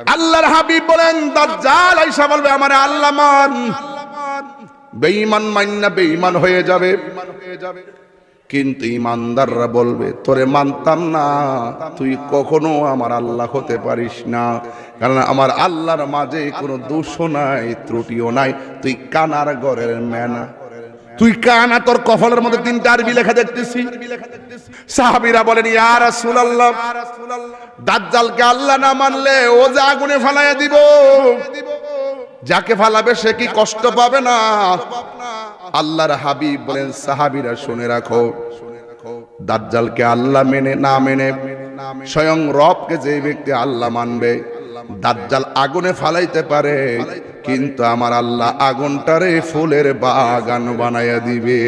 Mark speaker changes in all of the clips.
Speaker 1: আল্লাহর হাবিব বলেন, দাজ্জাল আইসা বলবে আমার আল্লাহ মান বেঈমান মান্না বেঈমান হয়ে যাবে। কিন্তু ইমানদাররা বলবে, তোরে মানতাম না, তুই কখনো আমার আল্লাহ হতে পারিস না। কারণ আমার আল্লাহর মাঝে কোনো দোষও নাই, ত্রুটিও নাই। তুই কানার ঘরের মেনা। তুই কানা তোর কফলের মধ্যে তিনটা আরবি লেখা দেখতেছি। সাহাবীরা বলেন, ইয়া রাসূলুল্লাহ, দাজ্জালকে আল্লাহ না মানলে ও যে আগুনে ফালাইয়া দিব। যাকে ফালাবে সে কি কষ্ট পাবে না? আল্লাহর হাবিব বলেন, সাহাবিরা শুনে রাখো, দাজ্জালকে আল্লাহ মেনে না মেনে স্বয়ং রবকে যে ব্যক্তি আল্লাহ মানবে, দাজ্জাল আগুনে ফালাইতে পারে। কিন্তু আমার আল্লাহ আগুনটারে ফুলের বাগান বানাইয়া দিবে।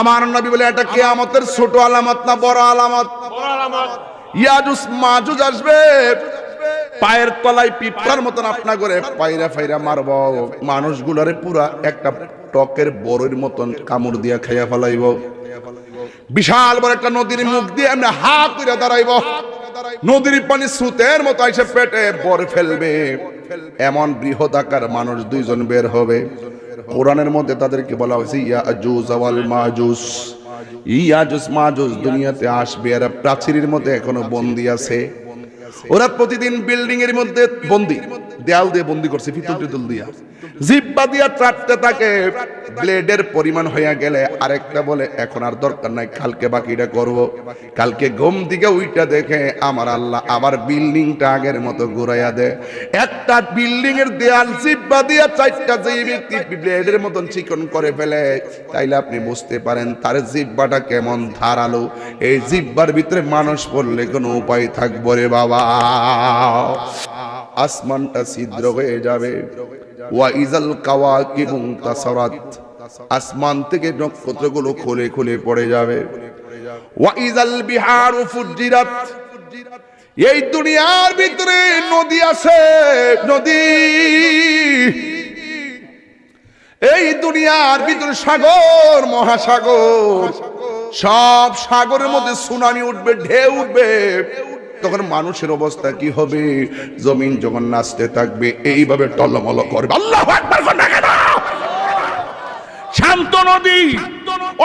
Speaker 1: আমার নবী বলে এটা কেয়ামতের ছোট আলামত না বড় আলামত? ইয়াজুস মাজুজ আসবে। পায়ের তলায় পিঁপড়ার মতন আপনা করে পায়রা ফাইরা মারব। মানুষগুলারে পুরা একটা টকের বড়ের মতন কামড় দিয়া খাইয়া ফেলাইব। বিশাল বড় একটা নদীর মুখ দিয়ে আমরা হা করে দাঁড়াইব। নদীর পানি স্রোতের মতো এসে পেটে বর ফেলবে। এমন বৃহৎ আকার মানুষ দুইজন বের হবে। কোরআনের মধ্যে তাদেরকে বলা হয়েছে, ইয়া ইয়াজুজ ওয়াল মাজুস। ইয়াজুজ মাজুজ দুনিয়াতে আসবে। আর প্রাচীরের মধ্যে এখনও বন্দি আছে। ওরা প্রতিদিন বিল্ডিং এর মধ্যে বন্দি। দেয়াল দিয়ে বন্দি করছে ফিতুল টিতুল দিয়া। জিব্বা দিয়া চাটতে থাকে ব্লেডের পরিমাণ হইয়া গেলে আরেকটা বলে, এখন আর দরকার নাই, কালকে বাকিটা করব। কালকে ঘুম দিকে উইটা দেখে আমার আল্লাহ আবার বিল্ডিংটা আগের মতো ঘুরাইয়া দে। একটা বিল্ডিং এর দেয়াল জিব্বা দিয়া চারটা যে ব্যক্তি ব্লেডের মতন চিকন করে ফেলে। তাইলে আপনি বুঝতে পারেন তার জিব্বাটা কেমন ধারালো। এই জিব্বার ভিতরে মানুষ পড়লে কোনো উপায় থাকব রে বাবা। আসমানটা ছিদ্র হয়ে যাবে। ওয়া ইজাল কাওয়াকিবু তাসারাত আসমান থেকে নক্ষত্রগুলো খুলে খুলে পড়ে যাবে। ওয়া ইজাল বিহারু ফুজ্জিরাত এই দুনিয়ার ভিতরে নদী আছে, নদী। এই দুনিয়ার ভিতরে সাগর, মহাসাগর। সব সাগরের মধ্যে সুনামি উঠবে, ঢেউ উঠবে। তখন মানুষের অবস্থা কি হবে? জমিন যখন নাচতে থাকবে এইভাবে টলমল করবে। আল্লাহ?
Speaker 2: শান্ত নদী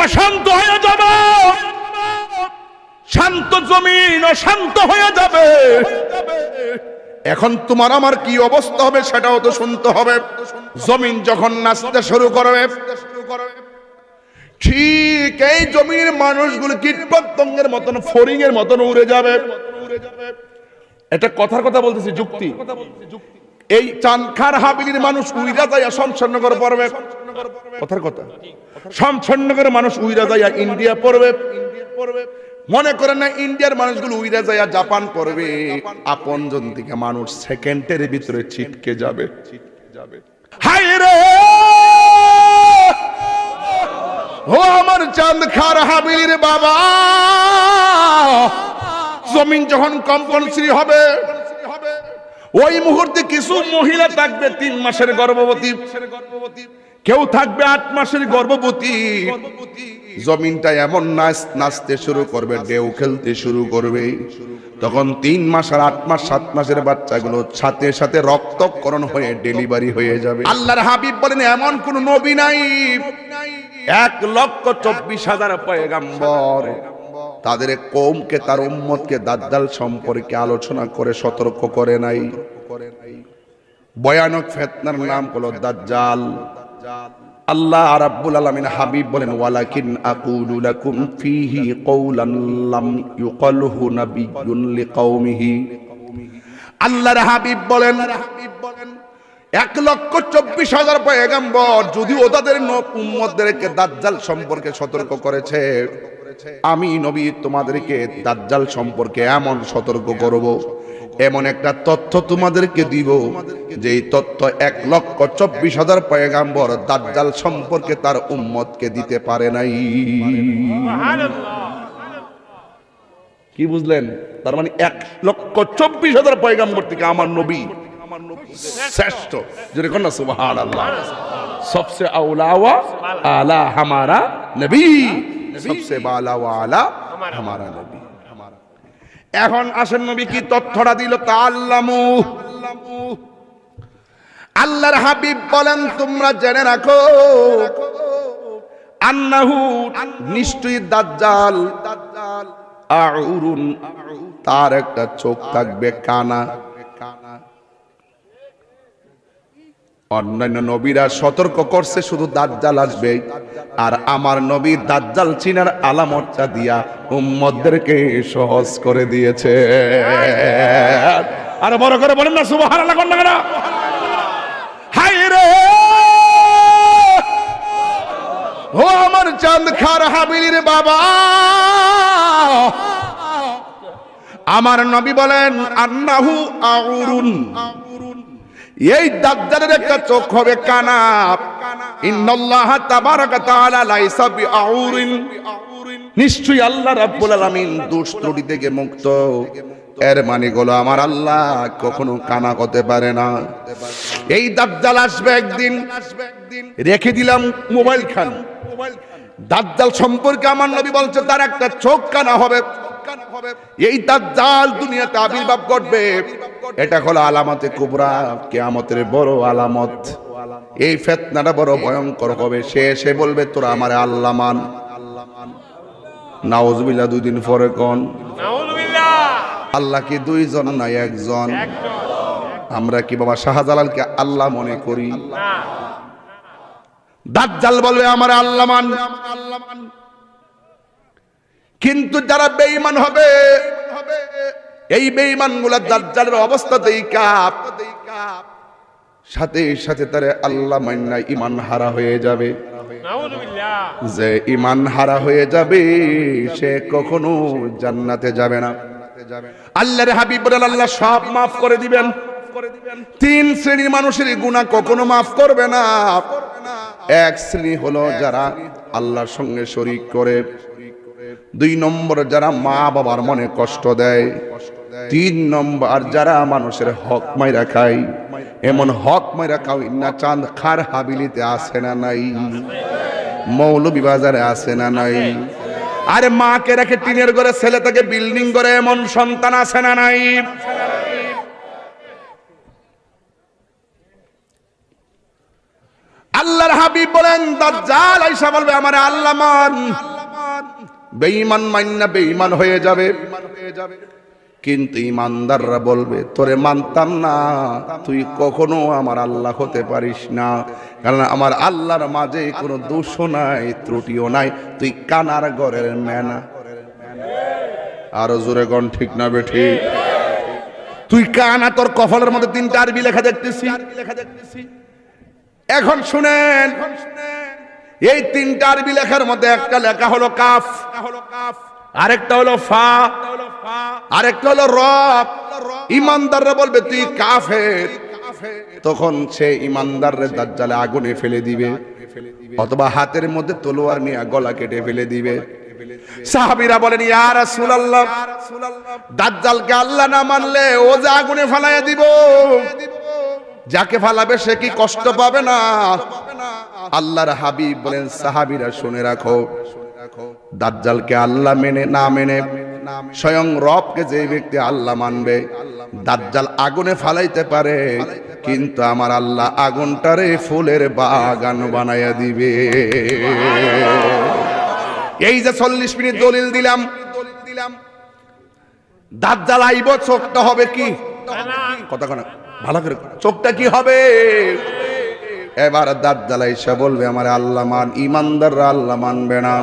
Speaker 2: অশান্ত হয়ে যাবে। শান্ত জমিন অশান্ত হয়ে যাবে।
Speaker 1: এখন তোমার আমার কি অবস্থা হবে সেটাও তো শুনতে হবে। জমিন যখন নাচতে শুরু করবে ঠিক এই জমির মানুষগুলো কীট পতঙ্গের মতন ফরিং এর মতন উড়ে যাবে। এটা কথার কথা বলতেছি যুক্তি। এই চানখার হাবিলির মানুষ উইরা যাইয়া শমশানগর পড়বে। কথার কথা। শমশানগরের মানুষ উইরা যাইয়া ইন্ডিয়া পড়বে। মনে করেন না ইন্ডিয়ার মানুষগুলো উইরা যাইয়া জাপান পড়বে। আপনজন থেকে মানুষ সেকেন্ডের ভিতরে ছিটকে যাবে। হায় রে! ও আমার চাঁদ খার হাবিলির বাবা! জমিন যখন কম্পনশ্রী হবে, ওই মুহূর্তে কিছু মহিলা থাকবে তিন মাসের গর্ভবতী। কেউ থাকবে আট মাসের গর্ভবতী। জমিনটা এমন নাচ নাচতে শুরু করবে, ঢেউ খেলতে শুরু করবে। তখন তিন মাস আর আট মাস, সাত মাসের বাচ্চাগুলো সাথে সাথে রক্তকরণ হয়ে ডেলিভারি হয়ে যাবে। আল্লাহর হাবিব বলেন, এমন কোন নবী নাই। এক লক্ষ চব্বিশ হাজার পয়গাম্বর। তাদের কৌমকে তার উম্মতকে দাজ্জাল সম্পর্কে আলোচনা করে, সতর্ক করে নাই। ভয়ানক ফেতনার নাম হলো দাজ্জাল। আল্লাহ রাব্বুল আলামিন হাবিব বলেন, ওয়ালাকিন আকুলু লাকুম ফিহি কওলান লাম ইউকালহু নাবিয়্যুন লিকাওমিহি। আল্লাহর হাবিব বলেন, এক লক্ষ চব্বিশ হাজার পয়গাম্বর যদি ওদের উম্মতদেরকে দাজ্জাল সম্পর্কে সতর্ক করেছে আমি নবী, তোমাদেরকে দাজ্জাল সম্পর্কে এমন সতর্ক করব। এমন একটা তথ্য তোমাদেরকে দিব যে তথ্য এক লক্ষ চব্বিশ হাজার পয়গাম্বর দাজ্জাল সম্পর্কে তার উম্মতকে দিতে পারে নাই। কি বুঝলেন? তার মানে এক লক্ষ চব্বিশ হাজার পয়গাম্বর থেকে আমার নবী শ্রেষ্ঠ। আল্লাহ সবসে আউলাওয়া আলা হামারা নবী। সবচেয়ে বালা ওয়ালা আমার নবী। এখন আসেন নবী কি তথ্যটা দিল তা আল্লামু। আল্লাহর হাবিব বলেন তোমরা জেনে রাখো আন্নাহু নিশ্চয়ই দাজ্জাল দাজ্জাল। আউরুন তার একটা চোখ থাকবে কানা। অন্যান্য নবীরা সতর্ক করছে, শুধু দাজ্জাল আসবে। আর আমার নবী দাজ্জাল চিনার আলামতটা দিয়া উম্মতদেরকে সহজ করে দিয়েছে।
Speaker 2: আর বড় করে বলেন না, সুবহানাল্লাহ, কোন না?
Speaker 1: হাই রে! ও আমার চাঁদ খার হাবিলির বাবা। আমার নবী বলেন, আন্নাহু আউরুন। এই দাজ্জালের একটা চোখ হবে কানা। ইন্নাল্লাহ তাবারাকা তাআলা লাইসা বিআউরিন। নিশ্চয়ই আল্লাহ রাব্বুল আলামিন দোষ ত্রুটি থেকে মুক্ত। এর মানে হলো আমার আল্লাহ কখনো কানা হতে পারে না। এই দাজ্জাল আসবে একদিন। রেখে দিলাম মোবাইল খান। দাজ্জাল সম্পর্কে আমার নবী বলছে, তার একটা চোখ কানা হবে। এই দাজ্জাল দুনিয়াতে আবির্ভাব ঘটবে। এটা হলো আলামতে কুবরা কিয়ামতের বড় আলামত। এই ফেতনাটা বড় ভয়ঙ্কর হবে। সে এসে বলবে তোরা আমার আল্লাহ মান। নাউজবিল্লা দুই দিন পরে কোন? আল্লাহ কি দুইজন নাই একজন? আমরা কি বাবা শাহজালালকে আল্লাহ মনে করি? দাজ্জাল বলবে আমার আল্লাহ মান। কিন্তু যারা বেঈমান হবে, এই বেঈমানগুলা দাজ্জালের অবস্থাতেই কাপ। সাথে সাথে তারে আল্লাহ মান্না ইমান হারা হয়ে যাবে। যে ইমান হারা হয়ে যাবে, সে কখনো জান্নাতে যাবে না। আল্লাহর হাবিব আল্লাহ সব মাফ করে দিবেন। তিন শ্রেণির মানুষের গুনাহ কখনো মাফ করবে না। এক শ্রেণি হলো যারা আল্লাহর সঙ্গে শরিক করে। দুই নম্বর যারা মা বাবার মনে কষ্ট দেয়, তিন নম্বর যারা মানুষের হক মাইরা খায়, এমন হক মাইরা খাও না চাঁদ খার হাবিলিতে আসে না নাই? মৌলবী বাজারে আসে না নাই? আরে মাকে রেখে টিনের ঘরে ছেলে থেকে বিল্ডিং করে, এমন সন্তান আছে না নাই? আল্লাহর হাবিব বলেন, দাজ্জাল আইসা বলবে, আমার আল্লাহ মান। বেঈমান মান্না বেঈমান হয়ে যাবে। কিন্তু ইমানদাররা বলবে, তোরে মানতাম না, তুই কখনো আমার আল্লাহ হতে পারিস না। কারণ আমার আল্লাহর মাঝে কোনো দোষও নাই, ত্রুটিও নাই। তুই কানার ঘরের মেনা আরও জোরে গণ, ঠিক না বেঠি তুই কানা তোর কফলের মধ্যে তিনটা আরবি লেখা দেখতেছি লেখা দেখতেছি। এখন শুনেন। এই তিনটা আরবি লেখার মধ্যে একটা লেখা হলো কাফ হলো কাফ আরেকটা হলো ফা, আরেকটা হলো রব। ইমানদাররা বলবে, তুই কাফের। তখন সে ইমানদাররে দাজ্জালে আগুনে ফেলে দিবে, অথবা হাতের মধ্যে তলোয়ার নিয়ে গলা কেটে ফেলে দিবে। সাহাবীরা বলেন, ইয়া রাসূলুল্লাহ, দাজ্জালকে আল্লাহ না মানলে ও যে আগুনে ফেলাইয়া দিব। যাকে ফালাবে সে কি কষ্ট পাবে না? আল্লাহর হাবিব বলেন, সাহাবিরা শুনে রাখো, দাজ্জালকে আল্লাহ মেনে, না মেনে, স্বয়ং রবকে যে ব্যক্তি আল্লাহ মানবে, দাজ্জাল আগুনে ফালাইতে পারে, কিন্তু আমার আল্লাহ আগুনটারে ফুলের বাগান বানাইয়া দিবে। এই যে চল্লিশ মিনিট দলিল দিলাম, দাজ্জাল আইব চোখটা হবে কি? কথা কোনা ভালো করে চোখটা কি হবে? এবার দাঁত জ্বালাইসা বলবে, আমার আল্লাহ মান ইমানদাররা আল্লাহ মানবে না।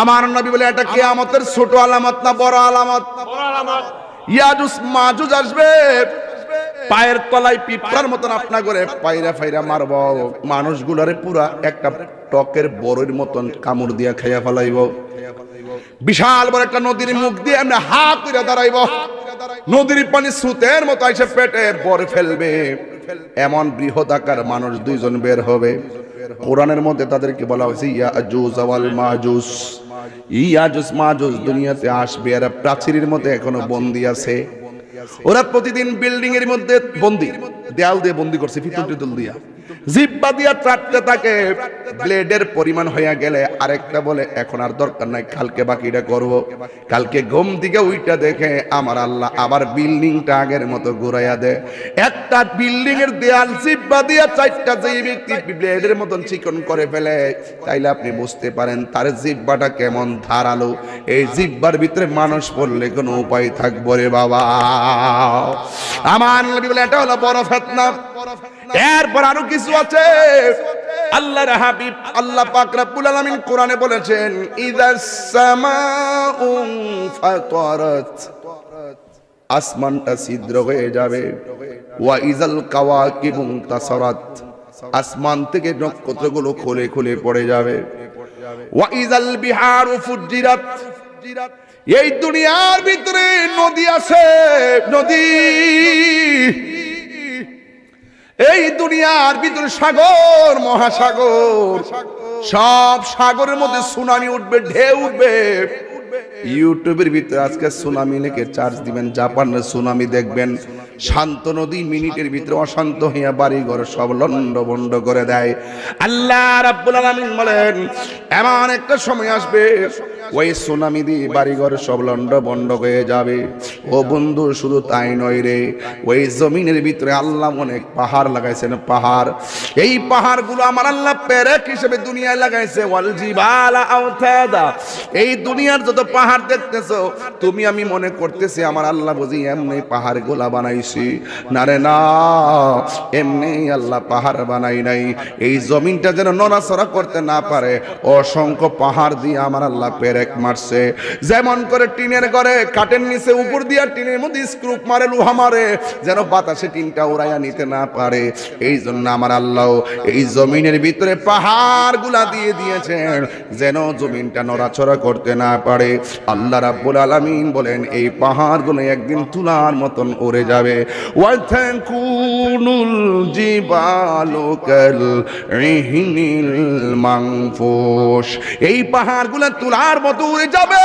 Speaker 1: আমার নবী বলে, এটা কিয়ামতের ছোট আলামত না বড় আলামত? ইয়াজুস মাজুজ আসবে, পায়ের তলায় পিঁপড়ার মতন আপনা করে পায়রা ফাইরা মারব। মানুষগুলারে পুরা একটা টকের বড়ের মতন কামড় দিয়া খাইয়া ফেলাইব। বিশাল বড় একটা নদীর মুখ দিয়ে আমরা হা করে দাঁড়াইব। নদীর পানি সুতের মতো এসে পেটে বর ফেলবে। এমন বৃহৎ আকার মানুষ দুইজন বের হবে। কোরআনের মধ্যে তাদেরকে বলা হয়েছে ইয়াজুজ ওয়াল মাজুস ইয়াজুজ মাজুজ দুনিয়াতে আসবে। এরা প্রাচীরের মধ্যে এখনও বন্দি আছে। ওরা প্রতিদিন বিল্ডিং এর মধ্যে বন্দি। দেয়াল দিয়ে বন্দি করছে ফিতুল টিতুল দিয়া। জিব্বা দিয়া চাটতে থাকে। ব্লেডের পরিমাণ হইয়া গেলে আরেকটা বলে, এখন আর দরকার নাই, কালকে বাকিটা করব। কালকে ঘুম দিকে উইটা দেখে আমার আল্লাহ আবার বিল্ডিংটা আগের মতো ঘুরাইয়া দেয়। একটা বিল্ডিং এর দেয়াল জিব্বা দিয়া চারটা যে ব্যক্তি ব্লেডের মতন চিকন করে ফেলে, তাইলে আপনি বুঝতে পারেন তার জিব্বাটা কেমন ধারালো। এই জিব্বার ভিতরে মানুষ পড়লে কোনো উপায় থাকব রে বাবা। আমার বলে, এটা হলো বড় ফেতনা। এরপর আরও কিছু আছে। আল্লাহর হাবিব, আল্লাহ পাক রব্বুল আলামিন কোরআনে বলেছেন ইদাস সামাউ ফাতারাত আসমানটা ছিদ্র হয়ে যাবে। ওয়া ইজাল কাওয়াকিবুন তাসারাত, আসমান থেকে নক্ষত্রগুলো খুলে খুলে পড়ে যাবে। ওয়া ইজাল বিহারু ফুজ্জিরাত এই দুনিয়ার ভিতরে নদী আছে, নদী। এই দুনিয়ার ভিতরে সাগর, মহাসাগর। সব সাগরের মধ্যে সুনামি উঠবে, ঢেউ উঠবে। ইউটিউবের ভিতরে আজকে সুনামি লিখে চার্জ দিবেন, জাপানের সুনামি দেখবেন। শান্ত নদী মিনিটের ভিতরে অশান্ত হইয়া বাড়ি ঘর সব লন্ড বন্ড করে দেয়। আল্লাহ রাব্বুল আলামিন বলেন, এমন একটা সময় আসবে ওই সুনামি দিয়ে বাড়ি ঘর সব লন্ড বন্ড হয়ে যাবে। ও বন্ধু, শুধু তাই নয় রে, ওই জমিনের ভিতরে আল্লাহ অনেক পাহাড় লাগাইছেন, পাহাড়। এই পাহাড়গুলো আমার আল্লাহ পেরেক হিসেবে দুনিয়ায় লাগাইছে। এই দুনিয়ার যত পাহাড় দেখতেছো, তুমি আমি মনে করতেছি আমার আল্লাহ বুঝি এমনি পাহাড়গুলা বানাইছি। না রে, না, এমনি আল্লাহ পাহাড় বানাই নাই। এই জমিনটা যেন নড়াচড়া করতে না পারে, অসংখ্য পাহাড় দিয়ে আমার আল্লাহ পেরেক মারছে। যেমন করে টিনের ঘরে কাঠের নিচে উপর দিয়ে টিনের মধ্যে স্ক্রুপ মারে, লোহা মারে, যেন বাতাসে টিনটা উড়াইয়া নিতে না পারে। এই জন্য আমার আল্লাহ এই জমিনের ভিতরে পাহাড়গুলা দিয়ে দিয়েছেন, যেন জমিনটা নড়াচড়া করতে না পারে। আল্লাহ রাব্বুল আলামিন বলেন, এই পাহাড়গুলো একদিন তুলার মতন উড়ে যাবে। ওয়াথাকুনুল জিবালু কাল ইহনিল মানফুশ এই পাহাড়গুলো তুলার মতো উড়ে যাবে।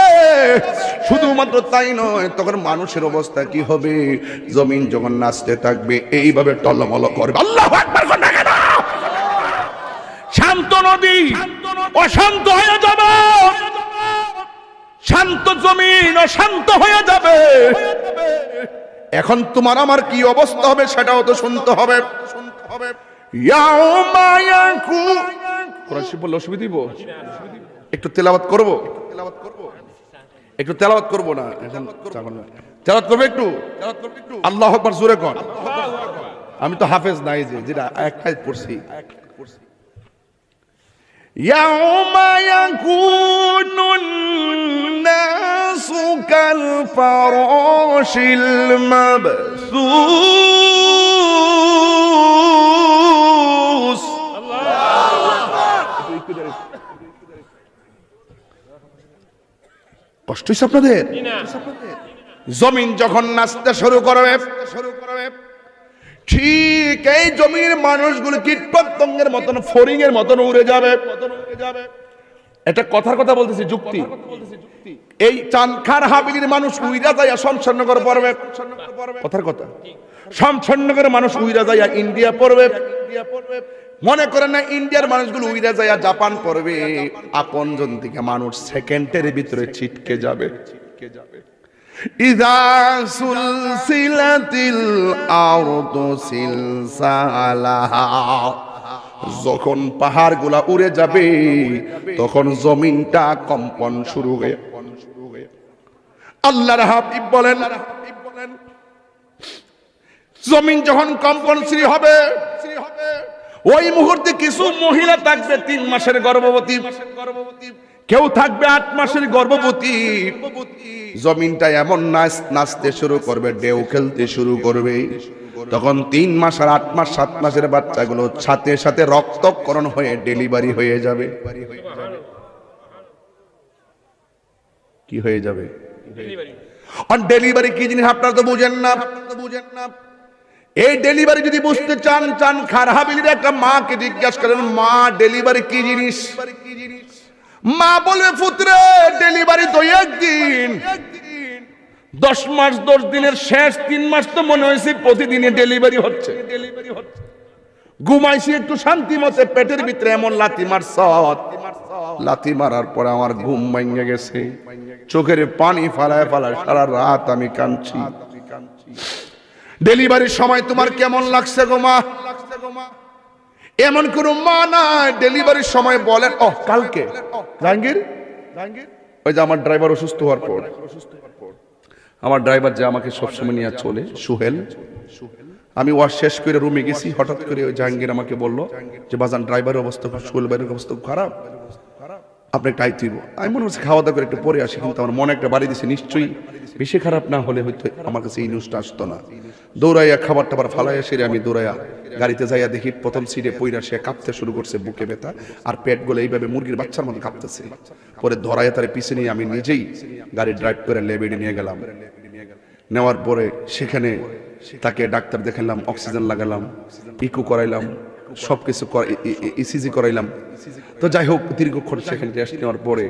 Speaker 1: শুধুমাত্র তাই নয়, তখন মানুষের অবস্থা কি হবে? জমিন যখন নাচতে থাকবে, এইভাবে টলমল করবে। আল্লাহ
Speaker 2: শান্ত নদী, অশান্ত হয়ে যাবে। শান্ত জমিন, অশান্ত হয়ে যাবে।
Speaker 1: এখন তোমার আমার কি অবস্থা হবে সেটাও তো শুনতে হবে। শুনতে দিব একটু তেলাওয়াত করব? একটু তেলাওয়াত করব না এখন চাকর না। তেলাওয়াত করবে একটু আল্লাহ আকবার জোরে কর আমি তো হাফেজ নাই যে যেটা একটাই পড়ছি يوم يكون الناس كالفراش المبثوث কষ্ট হয়েছে আপনাদের? জমিন যখন নাচতে শুরু করবে শুরু করবে ঠিক এই জমির মানুষগুলো কীট পতঙ্গের মতন ফরিং এর মতন উড়ে যাবে। এটা কথার কথা বলতেছি, যুক্তি। এই চানখার হাবিলির মানুষ উইরা যাইয়া শমশানগর পড়বে। কথার কথা। শমশানগরের মানুষ উইরা যাইয়া ইন্ডিয়া পড়বে। মনে করেন না, ইন্ডিয়ার মানুষগুলো উইরা যাইয়া জাপান পড়বে। আপনজন থেকে মানুষ সেকেন্ডের ভিতরে ছিটকে যাবে। সুলসিলাতিল আরদু সিলসালাহা। যখন পাহাড়গুলা উড়ে যাবে, তখন জমিনটা কম্পন শুরু হয়ে আল্লাহর হাবিব বলেন, জমিন যখন কম্পন শ্রী হবে ওই মুহূর্তে কিছু মহিলা থাকবে তিন মাসের গর্ভবতী। কেউ থাকবে আট মাসের গর্ভবতী। জমিনটা এমন নাচ নাচতে শুরু করবে ডেউ খেলতে শুরু করবে। তখন তিন মাস আর আট মাস সাত মাসের বাচ্চাগুলো সাথে সাথে রক্তকরণ হয়ে ডেলিভারি হয়ে যাবে। কি হয়ে যাবে? আর ডেলিভারি কি জিনিস আপনারা তো বুঝেন না তো বুঝেন না। এই ডেলিভারি যদি বুঝতে চান চান খারাপিলির একটা মাকে জিজ্ঞাসা করেন, মা ডেলিভারি কি জিনিস? মা বলবে পুত্রে ডেলিভারি তো একদিন। দশ মাস, দশ দিনের শেষ, তিন মাস তো মনে হয়েছে প্রতিদিনে ডেলিভারি হচ্ছে। ডেলিভারি হচ্ছে ঘুমাইছি একটু শান্তি মতে, পেটের ভিতরে এমন লাথি মারছ লাথি মারার পরে আমার ঘুম ভেঙে গেছে। চোখের পানি ফালায় ফালায় সারা রাত আমি কাঁদছি। ডেলিভারির সময় তোমার কেমন লাগছে গো মা? এমন কোন মা নাই, ডেলিভারির সময় বলেন ও কালকে। জাহাঙ্গীর? ওই যে আমার ড্রাইভার অসুস্থ হওয়ার পর। আমার ড্রাইভার যে আমাকে সবসময় নিয়ে চলে, সুহেল। আমি ওয়াশ শেষ করে রুমে গেছি, হঠাৎ করে ওই জাহাঙ্গীর আমাকে বলল যে, বাজান, ড্রাইভারের অবস্থা খুব, সুহেল ভাইয়ের অবস্থা খারাপ। আপনি একটা আইতে দিব। আমি মনে হচ্ছে খাওয়া দাওয়া করে একটু পরে আসি, কিন্তু আমার মনে একটা বাড়ি দিছে, নিশ্চয়ই। বেশি খারাপ না হলে হয়তো আমার কাছে এই নিউজটা আসতো না। দৌড়াইয়া খাবার টাবার ফালাইয়া সেরে আমি দৌড়াইয়া গাড়িতে যাইয়া দেখি প্রথম সিটে পইরা সে কাঁপতে শুরু করছে, বুকে ব্যথা আর পেটগুলো এইভাবে মুরগির বাচ্চার মতো কাঁপতেছে। পরে ধরাইয়া তার পিছনে নিয়ে আমি নিজেই গাড়ি ড্রাইভ করে লেবেডে নিয়ে গেলাম। নেওয়ার পরে সেখানে তাকে ডাক্তার দেখালাম অক্সিজেন লাগালাম ইকো করাইলাম সব কিছু ইসিজি করাইলাম। তো যাই হোক, দীর্ঘক্ষণ সেখানে রেস্ট নেওয়ার পরে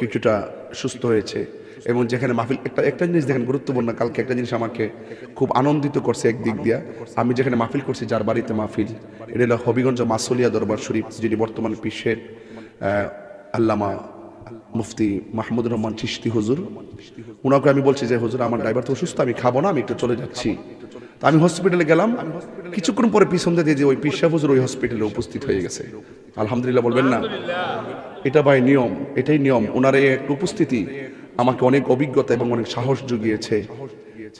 Speaker 1: কিছুটা সুস্থ হয়েছে। এবং যেখানে মাহফিল একটা একটা জিনিস দেখেন গুরুত্বপূর্ণ কালকে একটা জিনিস আমাকে খুব আনন্দিত করছে একদিক দিয়া। আমি যেখানে মাহফিল করছি যার বাড়িতে মাহফিল এটা হলো হবিগঞ্জ মাসুলিয়া দরবার শরীফ যিনি বর্তমান আহ, আল্লামা মুফতি মাহমুদ রহমান চিস্তি হুজুর। ওনাকে আমি বলছি যে হুজুর আমার ড্রাইভার তো অসুস্থ আমি খাব না আমি একটু চলে যাচ্ছি। তা আমি হসপিটালে গেলাম। কিছুক্ষণ পরে পিছন দিয়ে যে ওই পিসা হুজুর ওই হসপিটালে উপস্থিত হয়ে গেছে। আলহামদুলিল্লাহ বলবেন না। এটা ভাই নিয়ম এটাই নিয়ম। ওনার এই একটু উপস্থিতি আমাকে অনেক অভিজ্ঞতা এবং অনেক সাহস জুগিয়েছে।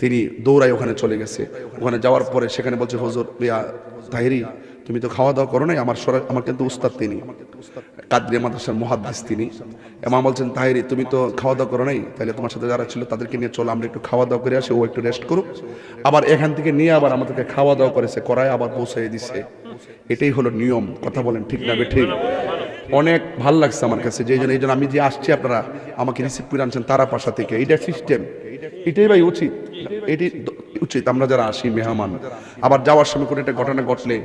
Speaker 1: তিনি দৌড়ায় ওখানে চলে গেছে। ওখানে যাওয়ার পরে সেখানে বলছে, হুজুর ইয়া তাহেরি, তুমি তো খাওয়া দাওয়া করো নাই, আমার সরা- আমার কিন্তু উস্তাদ তিনি। কাদরিয়া মাদ্রাসার মহাদ্দিস তিনি। এমা বলছেন, তাহেরি, তুমি তো খাওয়া দাওয়া করো নাই তাহলে তোমার সাথে যারা ছিল তাদেরকে নিয়ে চলো, আমরা একটু খাওয়া দাওয়া করে আসি, ও একটু রেস্ট করুক। আবার এখান থেকে নিয়ে আবার আমাদেরকে খাওয়া দাওয়া করেছে, করায় আবার পৌঁছে দিছে। এটাই হলো নিয়ম, কথা বলেন ঠিক না ঠিক? অনেক ভালো লাগছে আমার কাছে যে জন্য, এই জন্য আমি যে আসছি আপনারা আমাকে রিসিভ করে আনছেন তারা পাশা থেকে। এটা সিস্টেম এটাই ভাই উচিত। এটি উচিত আমরা যারা আসি, মেহমান, আবার যাওয়ার সময় কোনো একটা ঘটনা ঘটলে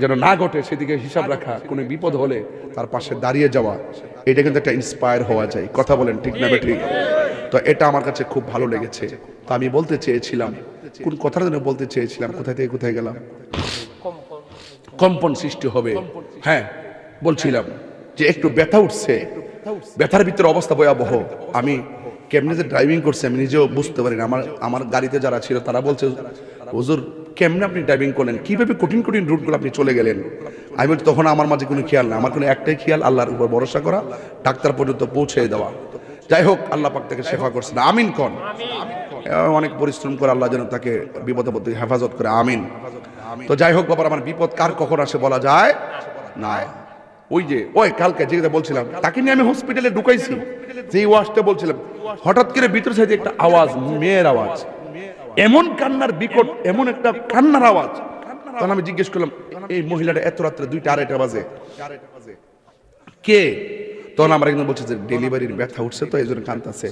Speaker 1: যেন না ঘটে, সেদিকে হিসাব রাখা, কোনো বিপদ হলে তার পাশে দাঁড়িয়ে যাওয়া, এটা কিন্তু একটা ইন্সপায়ার হওয়া যায়। কথা বলেন ঠিক না ঠিক তো এটা আমার কাছে খুব ভালো লেগেছে। তো আমি বলতে চেয়েছিলাম, কোন কথাটা যেন বলতে চেয়েছিলাম, কোথায় থেকে কোথায় গেলাম? কম্পন সৃষ্টি হবে। হ্যাঁ বলছিলাম। যে একটু ব্যথা উঠছে ব্যথার ভিতরে অবস্থা ভয়াবহ। আমি কেমনে যে ড্রাইভিং করছি আমি নিজেও বুঝতে পারি না। আমার আমার গাড়িতে যারা ছিল তারা বলছে হুজুর কেমনে আপনি ড্রাইভিং করলেন? কীভাবে কঠিন কঠিন রুটগুলো আপনি চলে গেলেন? আমি বলছি, তখন আমার মাঝে কোনো খেয়াল না। আমার কোনো একটাই খেয়াল আল্লাহর উপর ভরসা করা ডাক্তার পর্যন্ত পৌঁছে দেওয়া। যাই হোক আল্লাহ পাক তাকে শেফা করছেন। আমিন কন। অনেক পরিশ্রম করে আল্লাহ যেন তাকে বিপদে থেকে হেফাজত করে। আমিন। তো যাই হোক বাবার আমার বিপদ কার কখন আসে বলা যায়? না ওই যে, ওই কালকে যে বলছিলাম, তাকে নিয়ে আমি হসপিটালে ঢুকাইছি। যে ওয়াজটা বলছিলাম, হঠাৎ করে ভিতর সাইডে একটা আওয়াজ, মেয়ের আওয়াজ। এমন কান্নার বিকট, এমন একটা কান্নার আওয়াজ। তখন আমি জিজ্ঞেস করলাম, এই মহিলাটা এত রাত্রে দুইটা, আড়াইটা বাজে? কে? তখন আমার একজন বলছে যে ডেলিভারির ব্যথা উঠছে তো এই জন্য কান্দাছে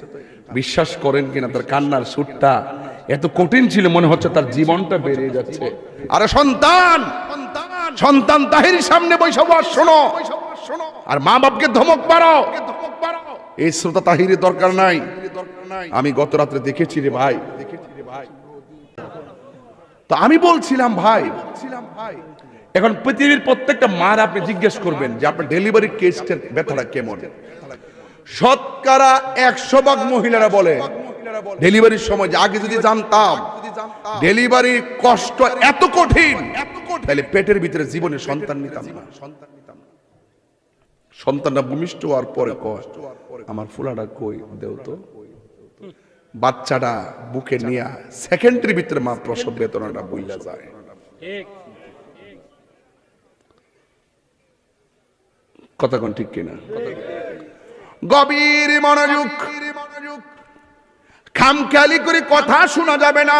Speaker 1: বিশ্বাস করেন কিনা, তার কান্নার সুরটা এত কঠিন ছিল, মনে হচ্ছে তার জীবনটা বেরিয়ে যাচ্ছে। আরে সন্তান! সন্তান তাহির সামনে বৈশাখ শোনো। আর মা বাপকে ধমক পারো এই শ্রোতা তাহিরের দরকার নাই। আমি গত রাত্রে দেখেছি রে ভাই। তো আমি বলছিলাম, ভাই, এখন পৃথিবীর প্রত্যেকটা মার আপনি জিজ্ঞেস করবেন যে আপনার ডেলিভারি কেসটার ব্যথাটা কেমন? শতকরা একশো ভাগ মহিলারা বলে ডেলিভারির সময় যে আগে যদি জানতাম ডেলিভারি কষ্ট এত কঠিন। তাহলে পেটের ভিতরে জীবনে সন্তান নিতাম না। সন্তানটা ভূমিষ্ঠ হওয়ার পরে কষ্ট আমার ফুলাটা কই? দেও তো। বাচ্চাটা বুকে নিয়ে সেকেন্ডের ভিতরে মা প্রসব বেদনাটা বইলা যায়। কথা কোন ঠিক কিনা? গভীর মনোযোগ খামখেয়ালি করে কথা শোনা যাবে না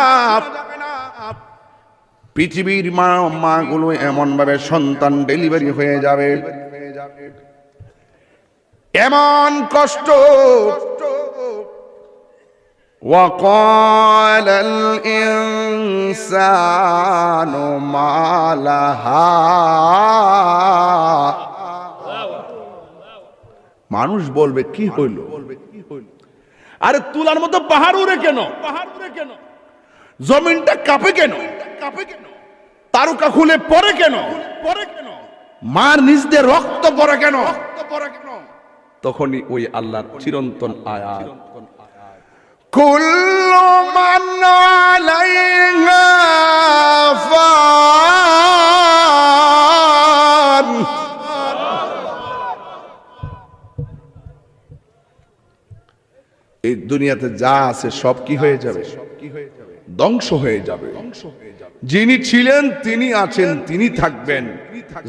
Speaker 1: পৃথিবীর মা মা গুলো এমন ভাবে সন্তান ডেলিভারি হয়ে যাবে এমন কষ্ট وقال الإنسان ما لها মানুষ বলবে কি হইল আরে তুলার মতো পাহাড় উড়ে কেন? পাহাড় উড়ে কেন জমিনটা কাঁপে কেন? কাঁপে কেন তারকা খুলে পরে কেন পরে কেন? মার নিজ দিয়ে রক্ত পড়ে কেন? তখনই ওই আল্লাহর চিরন্তন আয়াত। কুল্লু মান আলাইহা ফান। এই দুনিয়াতে যা আছে সব কি হয়ে যাবে? ধ্বংস হয়ে যাবে। যিনি ছিলেন, তিনি আছেন, তিনি থাকবেন।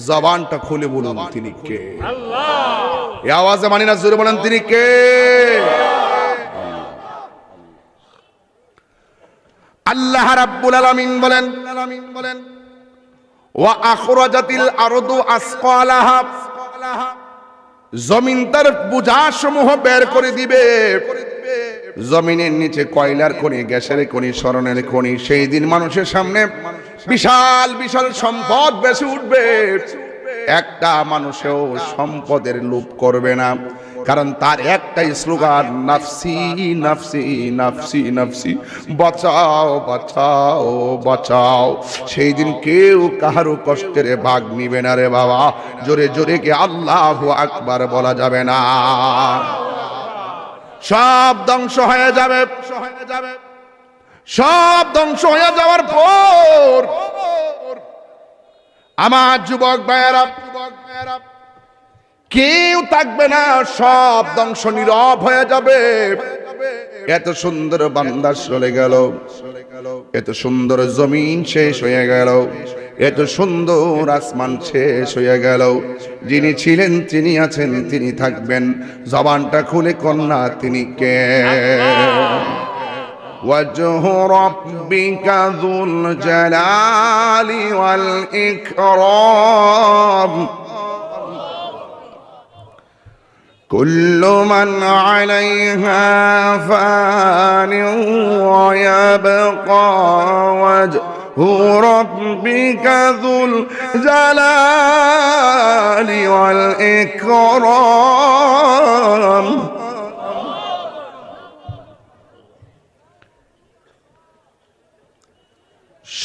Speaker 1: জবানটা খুলে বলুন, তিনি কে? আওয়াজে মানি না, জোরে বলেন, তিনি কে? আল্লাহ রাব্বুল আলামিন বলেন আলামিন বলেন, ওয়া আখরাজাতিল আরদু আসকালাহা। জমিন তার বোঝা সমূহ বের করে দিবে। জমিনের নিচে কয়লার খনি, গ্যাসের খনি স্মরণের খনি, সেই দিন মানুষের সামনে বিশাল বিশাল সম্পদ বেশি উঠবে। একটা মানুষেও সম্পদের লোভ করবে না। কারণ তার একটাই স্লোগান, নাফসি নাফসি নাফসি নাফসি, বাঁচাও বাঁচাও বাঁচাও। সেই দিন কেউ কাহারও কষ্টের ভাগ নিবে না রে বাবা। জোরে জোরে কে আল্লাহ আকবার বলা যাবে না। সব ধ্বংস হয়ে যাবে। হয়ে যাবে সব ধ্বংস হয়ে যাওয়ার পর আমার যুবক ভাইয়েরা যুবক ভাইয়েরা কেউ থাকবে না সব ধ্বংস নীরব হয়ে যাবে এত সুন্দর বান্দা চলে গেল এত সুন্দর জমিন শেষ হয়ে গেল এত সুন্দর আসমান শেষ হয়ে গেল যিনি ছিলেন তিনি আছেন তিনি থাকবেন জবানটা খুলে কন্যা তিনি কে وجه ربك ذو الجلال والإكرام كل من عليها فان ويبقى وجه ربك ذو الجلال والإكرام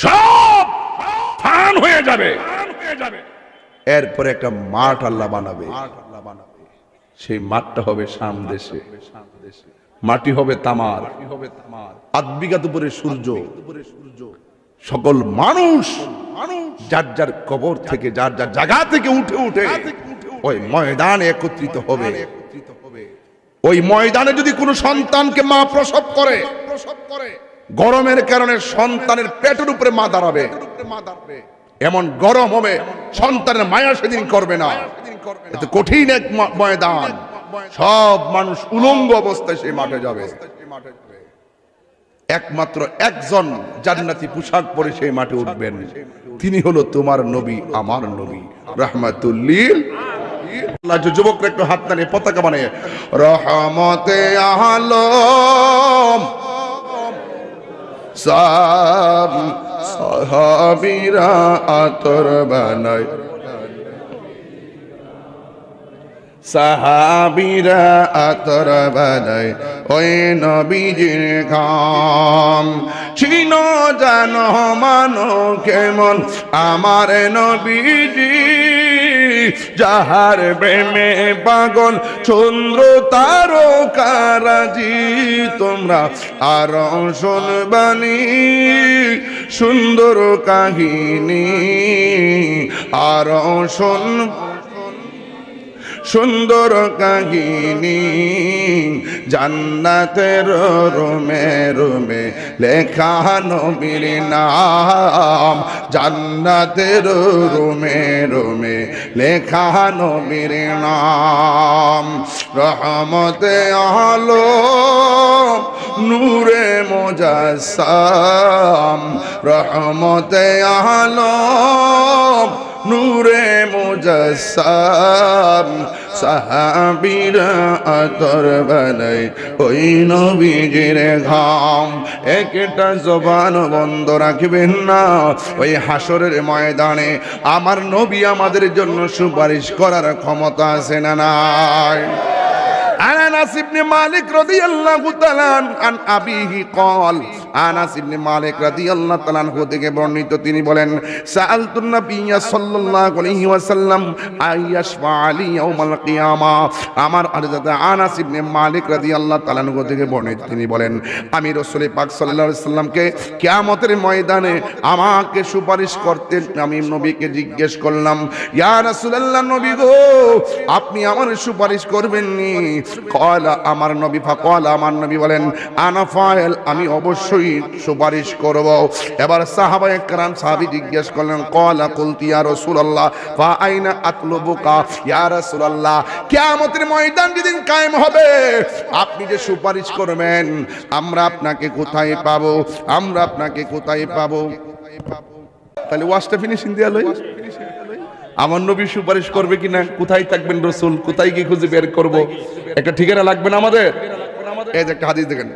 Speaker 2: সব ফান হয়ে যাবে
Speaker 1: এরপরে একটা মাঠ আল্লাহ বানাবে সেই মাঠটা হবে শাম দেশে। মাটি হবে তামার। আধ বিঘাত উপরে সূর্য। সকল মানুষ যার যার কবর থেকে, যার যার জায়গা থেকে উঠে উঠে ওই ময়দানে একত্রিত হবে। ওই ময়দানে যদি কোনো সন্তানকে মা প্রসব করে প্রসব করে, গরমের কারণে সন্তানের পেটের উপরে মা দাঁড়াবে। এমন গরম হবে সন্তানের মায়া সেদিন করবে না। এত কঠিন এক ময়দান। সব মানুষ উলঙ্গ অবস্থায় সেই মাঠে যাবে। একমাত্র একজন জান্নাতি পোশাক পরে সেই মাঠে উঠবেন। তিনি হলো তোমার নবী আমার নবী। রহমাতুল্লিল। আল্লাহ যুবকরা একটু হাত টানে পতাকা বানিয়ে রহমতে আলম। সাব সাহাবিরা আতর বানায়। সাহাবিরা আতর বানায়। ওই নবীজির গাম চিন জানো মানো কেমন? আমার নবীজি যাহার প্রেমে পাগল চন্দ্র তারকারাজি তোমরা আর শুনবানি সুন্দর কাহিনী আর শুন সুন্দর কাহিনী। জান্নাতের রোমে রোমে লেখা নবীর নাম। জান্নাতের রোমে রোমে লেখা নবীর নাম। রহমতে আলো, নূরে মোজাসাম রহমতে আলম নূরে মোজাসাম সাহাবিরা আতর বানাই। ওই নবীজির ঘাম, একটা জবান বন্ধ রাখবেন না। ওই হাসরের ময়দানে আমার নবী আমাদের জন্য সুপারিশ করার ক্ষমতা আছে না নাই? আনা নাসিবনি মালিক রাদিয়াল্লাহু তাআলা আন আবিহি ক্বাল আনাস ইবনে মালিক রাদিয়াল্লাহু তাআলা আনহু থেকে বর্ণিত, তিনি বলেন সাআলতুন নাবিয়্যা সাল্লাল্লাহু আলাইহি ওয়াসাল্লাম, আইয়াশফা আলী ইয়াউমাল কিয়ামা। আমার হযরত আনাস ইবনে মালিক রাদিয়াল্লাহু তাআলা আনহু থেকে বর্ণিত, তিনি বলেন, আমি রাসূল পাক সাল্লাল্লাহু আলাইহি সাল্লামকে কিয়ামতের ময়দানে আমাকে সুপারিশ করতেন আমি নবীকে জিজ্ঞেস করলাম, ইয়া রাসূলুল্লাহ নবী গো, আপনি আমার সুপারিশ করবেন নি? কলা আমার নবী ফাকলা আমার নবী বলেন, আনা ফাইল আমি অবশ্যই সুপারিশ করব। এবার সাহাবা একরাম সাহাবী জিজ্ঞেস করলেন, কলা কুলতি ইয়া রাসূলুল্লাহ, ফা আইনা আতলুবুকা ইয়া রাসূলুল্লাহ, কিয়ামতের ময়দান যেদিন কায়েম হবে, আপনি যে সুপারিশ করবেন, আমরা আপনাকে কোথায় পাবো? আমরা আপনাকে কোথায় পাবো? তাহলে ওয়াশটা ফিনিশিং দেওয়া লই। আমার নবী সুপারিশ করবে কিনা? কোথায় থাকবেন রসুল? কোথায় গিয়ে খুঁজে বের করব? একটা ঠিকানা লাগবে না আমাদের? এই যে একটা হাদিস দেখেন।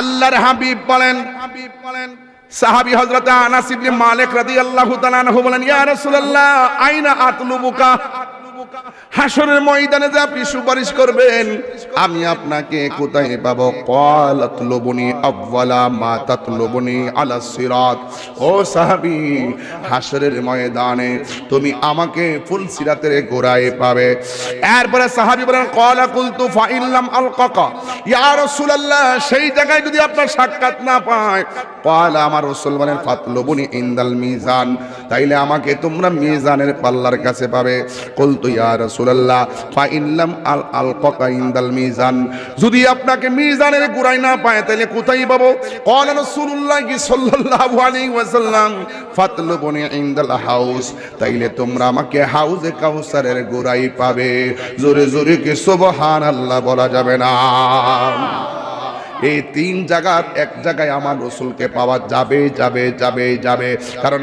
Speaker 1: আল্লাহর হাবিব বলেন হাবিব বলেন সাহাবী হযরত আনাস ইবনে মালিক রাদিয়াল্লাহু তাআলা আনহু বলেন ইয়া রাসূলুল্লাহ আইনা আতলুবুকা? ময়দানে যে আপনি সুপারিশ করবেন, আমি আপনাকে কোথায় পাবো? ক্বালাত লবনি আউয়ালা মা তাতলুবনি আলা সিরাত। ও সাহাবী, হাসরের ময়দানে তুমি আমাকে ফুল সিরাতের গোড়ায় পাবে। এরপরে সাহাবী বলেন, ক্বালা কুলতু ফাইল্লাম আলকাকা। ইয়া সেই জায়গায় যদি আপনার সাক্ষাৎ না পায়, ক্বালা আমার রাসূল বলেন মিজান। তাইলে আমাকে তোমরা মিজানের পাল্লার কাছে পাবে। কুলতু ইয়া রাসূলুল্লাহ ফাইল্লাম আল আলকাকা ইনদাল মিজান। যদি আপনাকে মিজানের গোড়ায় না পায়, তাহলে কোথায় পাবো? ক্বালা রাসূলুল্লাহ সাল্লাল্লাহু আলাইহি ওয়াসাল্লাম, ফাতলুবনি ইনদাল হাউস, তাইলে তোমরা আমাকে হাউজে কাউসারের গোড়ায় পাবে। জোরে জোরে কি সুবহানাল্লাহ বলা যাবে না। এই তিন জায়গার এক জায়গায় আমার রসুলকে পাওয়া যাবে যাবে যাবে যাবে। কারণ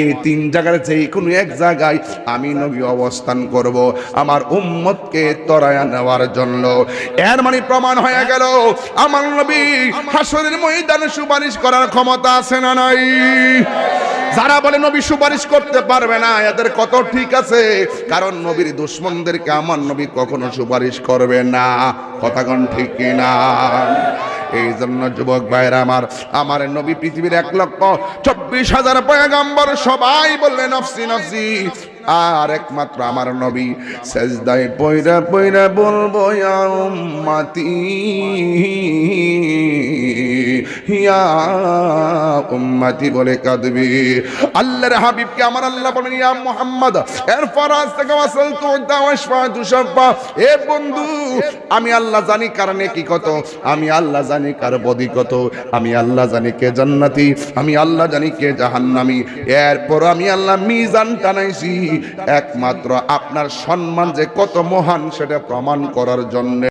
Speaker 1: এই তিন জায়গার যে কোনো এক জায়গায় আমি নবী অবস্থান করব, আমার উম্মতকে তরায়া নেওয়ার জন্য। এর মানে প্রমাণ হয়ে গেল, আমার নবী হাসরের ময়দানে সুপারিশ করার ক্ষমতা আছে না নাই? যারা বলে নবী সুপারিশ করতে পারবে না, এদের কত ঠিক আছে? কারণ নবীর দুশ্মনদেরকে আমার নবী কখনো সুপারিশ করবে না। কথাগণ ঠিক কিনা? এই জন্য যুবক ভাইরা আমার আমার নবী পৃথিবীর এক লক্ষ চব্বিশ হাজার পয়গাম্বর সবাই বললেন, নফসি নফসি আর একমাত্র আমার নবী সেজদায় পয়রা পয়রা বলব, ইয়া উম্মতি। বলে হাবিবকে আমার আল্লাহ বলেন, ইয়া ফরাজ থেকে ওয়াসাল তো এ বন্ধু, আমি আল্লাহ জানি কারণে কি কত, আমি আল্লাহ জানি কার বদি কত, আমি আল্লাহ জানি কে জান্নাতি, আমি আল্লাহ জানি কে জাহান্নামি। এরপর আমি আল্লাহ মিজান টানাইছি। একমাত্র আপনার সম্মান যে কত মহান সেটা প্রমাণ করার জন্য